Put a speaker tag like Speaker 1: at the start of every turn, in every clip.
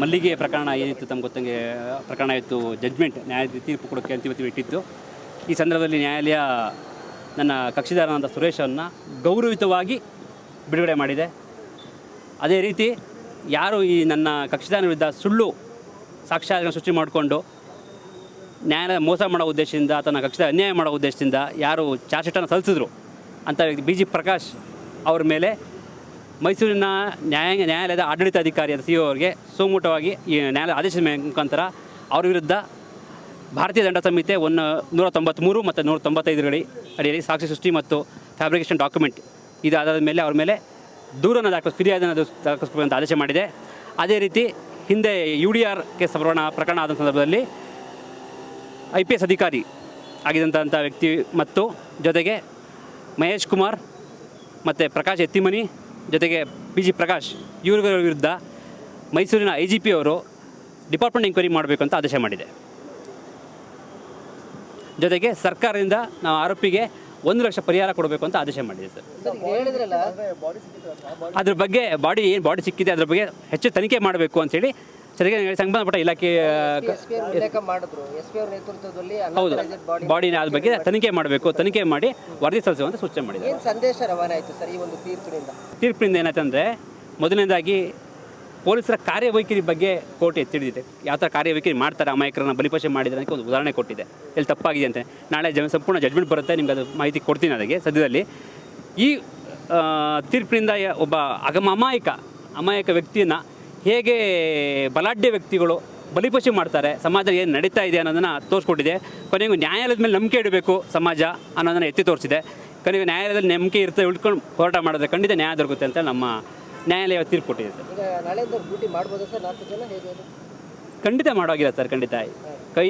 Speaker 1: ಮಲ್ಲಿಗೆ ಪ್ರಕರಣ ಏನಿತ್ತು ತಮ್ಗೆ ಗೊತ್ತಂಗೆ ಪ್ರಕರಣ ಇತ್ತು ಜಡ್ಜ್ಮೆಂಟ್ ನ್ಯಾಯಾಲಯ ತೀರ್ಪು ಕೊಡೋಕ್ಕೆ ಅಂತಿಮ ಇಟ್ಟಿತ್ತು. ಈ ಸಂದರ್ಭದಲ್ಲಿ ನ್ಯಾಯಾಲಯ ನನ್ನ ಕಕ್ಷಿದಾರನಾದ ಸುರೇಶನ್ನು ಗೌರವಿತವಾಗಿ ಬಿಡುಗಡೆ ಮಾಡಿದೆ. ಅದೇ ರೀತಿ ಯಾರು ಈ ನನ್ನ ಕಕ್ಷಿದಾರನ ವಿರುದ್ಧ ಸುಳ್ಳು ಸಾಕ್ಷ್ಯಾಧಾರ ಸೃಷ್ಟಿ ಮಾಡಿಕೊಂಡು ನ್ಯಾಯಾಲಯ ಮೋಸ ಮಾಡೋ ಉದ್ದೇಶದಿಂದ ಅಥವಾ ಕಕ್ಷಿದ ಅನ್ಯಾಯ ಮಾಡೋ ಉದ್ದೇಶದಿಂದ ಯಾರು ಚಾರ್ಜ್ ಶೀಟನ್ನು ಸಲ್ಲಿಸಿದ್ರು ಅಂತ ಬಿ ಜಿ ಪ್ರಕಾಶ್ ಅವ್ರ ಮೇಲೆ ಮೈಸೂರಿನ ನ್ಯಾಯ ನ್ಯಾಯಾಲಯದ ಆಡಳಿತಾಧಿಕಾರಿಯಾದ ಸಿ ಅವರಿಗೆ ಸೋಮುಟವಾಗಿ ಈ ನ್ಯಾಯಾಲಯ ಆದೇಶದ ಮುಖಾಂತರ ಅವರ ವಿರುದ್ಧ ಭಾರತೀಯ ದಂಡ ಸಂಹಿತೆ ಒನ್ ನೂರ ತೊಂಬತ್ತ್ಮೂರು ಮತ್ತು ನೂರ ತೊಂಬತ್ತೈದರಡಿ ಅಡಿಯಲ್ಲಿ ಸಾಕ್ಷಿ ಸೃಷ್ಟಿ ಮತ್ತು ಫ್ಯಾಬ್ರಿಕೇಷನ್ ಡಾಕ್ಯುಮೆಂಟ್ ಇದಾದ ಮೇಲೆ ಅವ್ರ ಮೇಲೆ ದೂರನ್ನು ದಾಖಲಿಸ್ ಫಿರ್ಯಾದನ್ನು ದಾಖ- ದಾಖಲಿಸಬೇಕಂತ ಆದೇಶ ಮಾಡಿದೆ. ಅದೇ ರೀತಿ ಹಿಂದೆ ಯು ಡಿ ಆರ್ ಕೇಸ್ ಪ್ರಕರಣ ಪ್ರಕರಣ ಆದ ಸಂದರ್ಭದಲ್ಲಿ ಐ ಪಿ ಎಸ್ ಅಧಿಕಾರಿ ಆಗಿದ್ದಂಥ ವ್ಯಕ್ತಿ ಮತ್ತು ಜೊತೆಗೆ ಮಹೇಶ್ ಕುಮಾರ್ ಮತ್ತು ಪ್ರಕಾಶ್ ಎತ್ತಿಮನಿ ಜೊತೆಗೆ ಪಿ ಜಿ ಪ್ರಕಾಶ್ ಇವರುಗಳ ವಿರುದ್ಧ ಮೈಸೂರಿನ ಐ ಜಿ ಪಿ ಅವರು ಡಿಪಾರ್ಟ್ಮೆಂಟ್ ಎಂಕ್ವೈರಿ ಮಾಡಬೇಕು ಅಂತ ಆದೇಶ ಮಾಡಿದೆ. ಜೊತೆಗೆ ಸರ್ಕಾರದಿಂದ ನಾವು ಆರೋಪಿಗೆ ಒಂದು ಲಕ್ಷ ಪರಿಹಾರ ಕೊಡಬೇಕು ಅಂತ ಆದೇಶ ಮಾಡಿದೆ ಸರ್. ಅದ್ರ ಬಗ್ಗೆ ಬಾಡಿ ಏನು ಬಾಡಿ ಸಿಕ್ಕಿದೆ ಅದ್ರ ಬಗ್ಗೆ ಹೆಚ್ಚು ತನಿಖೆ ಮಾಡಬೇಕು ಅಂತೇಳಿ ಜೊತೆಗೆ ಸಂಬಂಧಪಟ್ಟ ಇಲಾಖೆ ಹೌದು.
Speaker 2: ಬಾಡಿ
Speaker 1: ಬಾಡಿನ ಅದ್ರ ಬಗ್ಗೆ ತನಿಖೆ ಮಾಡಬೇಕು ತನಿಖೆ ಮಾಡಿ ವರದಿ ಸಲ್ಲಿಸುವಂತ ಸೂಚನೆ ಮಾಡಿದೆ
Speaker 2: ಏನ್ ಸಂದೇಶ ರವಾನಾಯಿತು ಸರ್ ಈ ಒಂದು ತೀರ್ಪಿನಿಂದ?
Speaker 1: ತೀರ್ಪಿನಿಂದ ಏನಾಯ್ತಂದರೆ ಮೊದಲನೇದಾಗಿ ಪೊಲೀಸರ ಕಾರ್ಯವೈಖರಿ ಬಗ್ಗೆ ಕೋರ್ಟ್ ತಿಳಿದಿದೆ ಯಾವ ಥರ ಕಾರ್ಯವೈಖರಿ ಮಾಡ್ತಾರೆ ಅಮಾಯಕರನ್ನ ಬಲಿಪಶೆ ಮಾಡಿದ್ರೆ ಅದಕ್ಕೆ ಒಂದು ಉದಾಹರಣೆ ಕೊಟ್ಟಿದೆ. ಎಲ್ಲಿ ತಪ್ಪಾಗಿದೆ ಅಂತ. ನಾಳೆ ಜನ ಸಂಪೂರ್ಣ ಜಡ್ಮೆಂಟ್ ಬರುತ್ತೆ ನಿಮ್ಗೆ ಅದು ಮಾಹಿತಿ ಕೊಡ್ತೀನಿ ಅದಕ್ಕೆ. ಸದ್ಯದಲ್ಲಿ ಈ ತೀರ್ಪಿನಿಂದ ಒಬ್ಬ ಅಗಮ ಅಮಾಯಕ ಅಮಾಯಕ ವ್ಯಕ್ತಿಯನ್ನು ಹೇಗೆ ಬಲಾಢ್ಯ ವ್ಯಕ್ತಿಗಳು ಬಲಿಪಶು ಮಾಡ್ತಾರೆ ಸಮಾಜ ಏನು ನಡೀತಾ ಇದೆ ಅನ್ನೋದನ್ನು ತೋರಿಸ್ಕೊಟ್ಟಿದೆ. ಕೊನೆಗೂ ನ್ಯಾಯಾಲಯದ ಮೇಲೆ ನಂಬಿಕೆ ಇಡಬೇಕು ಸಮಾಜ ಅನ್ನೋದನ್ನು ಎತ್ತಿ ತೋರಿಸಿದೆ. ಕೊನೆಗೆ ನ್ಯಾಯಾಲಯದಲ್ಲಿ ನಂಬಿಕೆ ಇರ್ತದೆ ಉಳ್ಕೊಂಡು ಹೋರಾಟ ಮಾಡಿದ್ರೆ ಖಂಡಿತ ನ್ಯಾಯ ದೊರಕುತ್ತೆ ಅಂತ ನಮ್ಮ ನ್ಯಾಯಾಲಯ ತೀರ್ಪು ಕೊಟ್ಟಿದೆ ಸರ್. ಖಂಡಿತ ಮಾಡೋಗಿಲ್ಲ ಸರ್ ಖಂಡಿತ.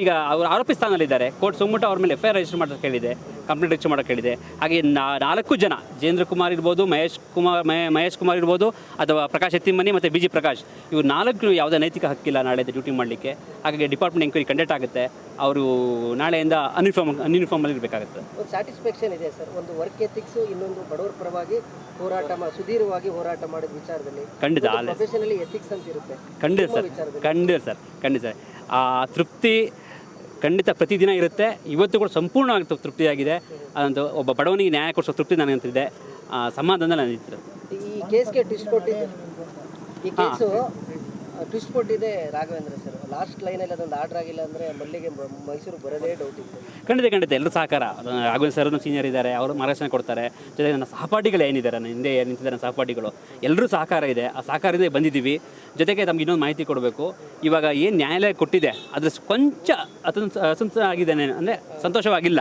Speaker 1: ಈಗ ಅವರು ಆರೋಪಿ ಸ್ಥಾನದಲ್ಲಿದ್ದಾರೆ. ಕೋರ್ಟ್ ಸುಮ್ಮಟ ಅವ್ರ ಮೇಲೆ ಎಫ್ ಐ ಆರ್ ರಿಜಿಸ್ಟರ್ ಮಾಡೋದು ಹೇಳಿದೆ ಕಂಪ್ಲೇಂಟ್ ರಿಜಿಸ್ಟರ್ ಮಾಡೋಕ್ಕೆ ಹೇಳಿದೆ. ಹಾಗೆ ನಾಲ್ಕು ಜನ ಜೇಂದ್ರ ಕುಮಾರ್ ಇರ್ಬೋದು ಮಹೇಶ್ ಕುಮಾರ್ ಮಹೇ- ಮಹೇಶ್ ಕುಮಾರ್ ಇರ್ಬೋದು ಅಥವಾ ಪ್ರಕಾಶ್ ಎತ್ತಿಮನಿ ಮತ್ತು ಬಿ ಜಿ ಪ್ರಕಾಶ್ ಇವ್ರು ನಾಲ್ಕು ಯಾವುದೇ ನೈತಿಕ ಹಕ್ಕಿಲ್ಲ ನಾಳೆ ಡ್ಯೂಟಿ ಮಾಡಲಿಕ್ಕೆ. ಹಾಗಾಗಿ ಡಿಪಾರ್ಟ್ಮೆಂಟ್ ಎಂಕ್ವೈರಿ ಕಂಡಕ್ಟ್ ಆಗುತ್ತೆ. ಅವರು ನಾಳೆಯಿಂದ ಅನ್ಯೂನಿಫಾರ್ಮ್ ಅನ್ಯೂನಿಫಾರ್ಮಲ್ಲಿ ಇರಬೇಕಾಗುತ್ತೆ.
Speaker 2: ಒಂದು ಸ್ಯಾಟಿಸ್ಫ್ಯಾಕ್ಷನ್ ಇದೆ ಸರ್. ಒಂದು ವರ್ಕ್ ಎಥಿಕ್ಸ್ ಇನ್ನೊಂದು ಬಡವರ ಪರವಾಗಿ ಹೋರಾಟ ಸುದೀರ್ಘವಾಗಿ ಹೋರಾಟ ಮಾಡಿದ ವಿಚಾರದಲ್ಲಿ.
Speaker 1: ಖಂಡಿತ ಅಲ್ಲೇ
Speaker 2: ಪ್ರೊಫೆಷನಲಿ ಎಥಿಕ್ಸ್ ಅಂತ ಇರುತ್ತೆ.
Speaker 1: ಖಂಡಿತ ಸರ್ ಖಂಡಿತ ಸರ್ ಖಂಡಿತ ಸರ್. ಆ ತೃಪ್ತಿ ಖಂಡಿತ ಪ್ರತಿದಿನ ಇರುತ್ತೆ. ಇವತ್ತು ಕೂಡ ಸಂಪೂರ್ಣವಾಗಿ ತೃಪ್ತಿಯಾಗಿದೆ. ಅದಂತೂ ಒಬ್ಬ ಬಡವನಿಗೆ ನ್ಯಾಯ ಕೊಡಿಸೋ ತೃಪ್ತಿ ನನಗಂತಿದೆ ಆ ಸಮಾಧಾನದಲ್ಲಿ ನಾನು ಇರ್ತೀನಿ.
Speaker 2: ಈ ಕೇಸ್ಗೆ ಟ್ವಿಸ್ಟ್ ಕೊಟ್ಟಿದ್ದು ಈ ಕೇಸು ಟ್ವಿಸ್ಟ್ ಕೊಟ್ಟಿದೆ ರಾಘವೇಂದ್ರ ಸರ್. ಲಾಸ್ಟ್ ಲೈನಲ್ಲಿ ಅದೊಂದು ಆರ್ಡರ್ ಆಗಿಲ್ಲ ಅಂದ್ರೆ ಮಲ್ಲಿಗೆ ಮೈಸೂರು ಬರೋದೇ ಡೌಟ್ ಇತ್ತು.
Speaker 1: ಖಂಡಿತ ಖಂಡಿತ. ಎಲ್ಲರೂ ಸಹಕಾರ. ರಾಘವೇಂದ್ರ ಸರ್ ಸೀನಿಯರ್ ಇದ್ದಾರೆ. ಅವರು ಮಾರ್ಗದರ್ಶನ ಕೊಡ್ತಾರೆ. ಜೊತೆಗೆ ನನ್ನ ಸಹಪಾಠಿಗಳು ಏನಿದ್ದಾರೆ, ನನ್ನ ಹಿಂದೆ ನಿಂತಿದ್ದಾರೆ ನನ್ನ ಸಹಪಾಠಿಗಳು. ಎಲ್ಲರೂ ಸಹಕಾರ ಇದೆ. ಆ ಸಹಕಾರದಿಂದ ಬಂದಿದ್ದೀವಿ. ಜೊತೆಗೆ ನಮ್ಗೆ ಇನ್ನೊಂದು ಮಾಹಿತಿ ಕೊಡಬೇಕು. ಇವಾಗ ಏನು ನ್ಯಾಯಾಲಯ ಕೊಟ್ಟಿದೆ, ಅದ್ರ ಕೊಂಚ ಅತನ್ ಅಸಂತ ಆಗಿದ್ದಾನೆ ಅಂದರೆ ಸಂತೋಷವಾಗಿಲ್ಲ.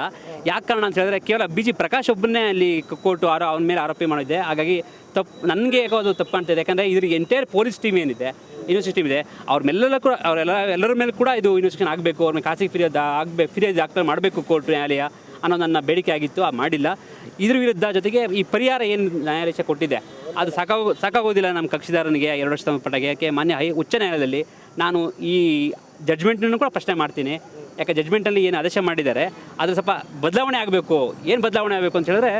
Speaker 1: ಯಾಕೆ ಕಾರಣ ಅಂತ ಹೇಳಿದ್ರೆ, ಕೇವಲ ಬಿ ಜಿ ಪ್ರಕಾಶ್ ಒಬ್ಬನೇ ಅಲ್ಲಿ ಕೋರ್ಟು ಆರೋ ಅವನ ಮೇಲೆ ಆರೋಪಿ ಮಾಡಿದೆ. ಹಾಗಾಗಿ ತಪ್ಪು ನನಗೆ ಯಾಕೋ ಅದು ತಪ್ಪು ಕಾಣ್ತಿದೆ ಯಾಕಂದರೆ ಇದ್ರಿಗೆ ಎಂಟೈರ್ ಪೊಲೀಸ್ ಟೀಮ್ ಏನಿದೆ ಯೂನಿವರ್ಸಿಟಿ ಟೀಮ್ ಇದೆ. ಅವ್ರ ಮೇಲೆಲ್ಲ ಕೂಡ ಅವರೆಲ್ಲ ಎಲ್ಲರ ಮೇಲೆ ಕೂಡ ಇದು ಇನ್ವೆಸ್ಟಿಗೇಷನ್ ಆಗಬೇಕು ಅವ್ರ ಖಾಸಗಿ ಫಿರ್ಯಾದ ಆಗಬೇಕು ಫಿರ್ಯಾದಿ ಆಗ್ತಾ ಮಾಡಬೇಕು ಕೋರ್ಟ್ ನ್ಯಾಯಾಲಯ ಅನ್ನೋ ನನ್ನ ಬೇಡಿಕೆ ಆಗಿತ್ತು, ಆ ಮಾಡಿಲ್ಲ. ಇದ್ರ ವಿರುದ್ಧ ಜೊತೆಗೆ ಈ ಪರಿಹಾರ ಏನು ನ್ಯಾಯಾಲಯ ಕೊಟ್ಟಿದೆ, ಅದು ಸಾಕಾಗೋ ಸಾಕಾಗೋದಿಲ್ಲ ನಮ್ಮ ಕಕ್ಷಿದಾರನಿಗೆ ಎರಡು ವರ್ಷ ಸಂಬಂಧಪಟ್ಟಾಗ ಯಾಕೆ ಮಾನ್ಯ ಹೈ ಉಚ್ಚ ನ್ಯಾಯಾಲಯದಲ್ಲಿ ನಾನು ಈ ಜಡ್ಜ್ಮೆಂಟನ್ನು ಕೂಡ ಪ್ರಶ್ನೆ ಮಾಡ್ತೀನಿ. ಯಾಕೆ ಜಜ್ಮೆಂಟಲ್ಲಿ ಏನು ಆದೇಶ ಮಾಡಿದ್ದಾರೆ ಅದು ಸ್ವಲ್ಪ ಬದಲಾವಣೆ ಆಗಬೇಕು. ಏನು ಬದಲಾವಣೆ ಆಗಬೇಕು ಅಂತ ಹೇಳಿದ್ರೆ,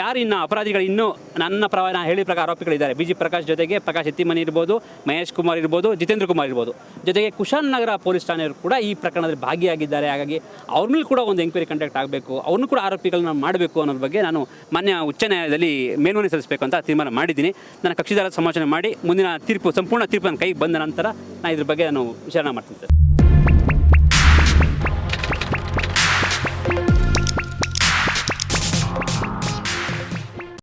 Speaker 1: ಯಾರು ಇನ್ನು ಅಪರಾಧಿಗಳು ಇನ್ನೂ ನನ್ನ ಪ್ರವ ನಾನು ಹೇಳಿದ ಪ್ರಕಾರ ಆರೋಪಿಗಳಿದ್ದಾರೆ. ಬಿ ಜಿ ಪ್ರಕಾಶ್ ಜೊತೆಗೆ ಪ್ರಕಾಶ್ ಎತ್ತಿಮನಿ ಇರ್ಬೋದು, ಮಹೇಶ್ ಕುಮಾರ್ ಇರ್ಬೋದು, ಜಿತೇಂದ್ರ ಕುಮಾರ್ ಇರ್ಬೋದು. ಜೊತೆಗೆ ಕುಶಾಲ್ ನಗರ ಪೊಲೀಸ್ ಠಾಣೆಯವರು ಕೂಡ ಈ ಪ್ರಕರಣದಲ್ಲಿ ಭಾಗಿಯಾಗಿದ್ದಾರೆ. ಹಾಗಾಗಿ ಅವ್ರ ಕೂಡ ಒಂದು ಎಂಕ್ವೈರಿ ಕಂಡಕ್ಟ್ ಆಗಬೇಕು, ಅವ್ರನ್ನೂ ಕೂಡ ಆರೋಪಿಗಳನ್ನ ಮಾಡಬೇಕು ಅನ್ನೋದ್ರ ಬಗ್ಗೆ ನಾನು ಮಾನ್ಯ ಉಚ್ಚ ನ್ಯಾಯಾಲಯದಲ್ಲಿ ಮೇಲ್ಮನೆ ಸಲ್ಲಿಸಬೇಕು ಅಂತ ತೀರ್ಮಾನ ಮಾಡಿದ್ದೀನಿ. ನನ್ನ ಕಕ್ಷಿದಾರ ಸಮಾಲೋಚನೆ ಮಾಡಿ, ಮುಂದಿನ ತೀರ್ಪು, ಸಂಪೂರ್ಣ ತೀರ್ಪು ನನ್ನ ಕೈಗೆ ಬಂದ ನಂತರ ನಾನು ಇದ್ರ ಬಗ್ಗೆ ನಾನು ವಿಚಾರಣೆ ಮಾಡ್ತೀನಿ ಸರ್.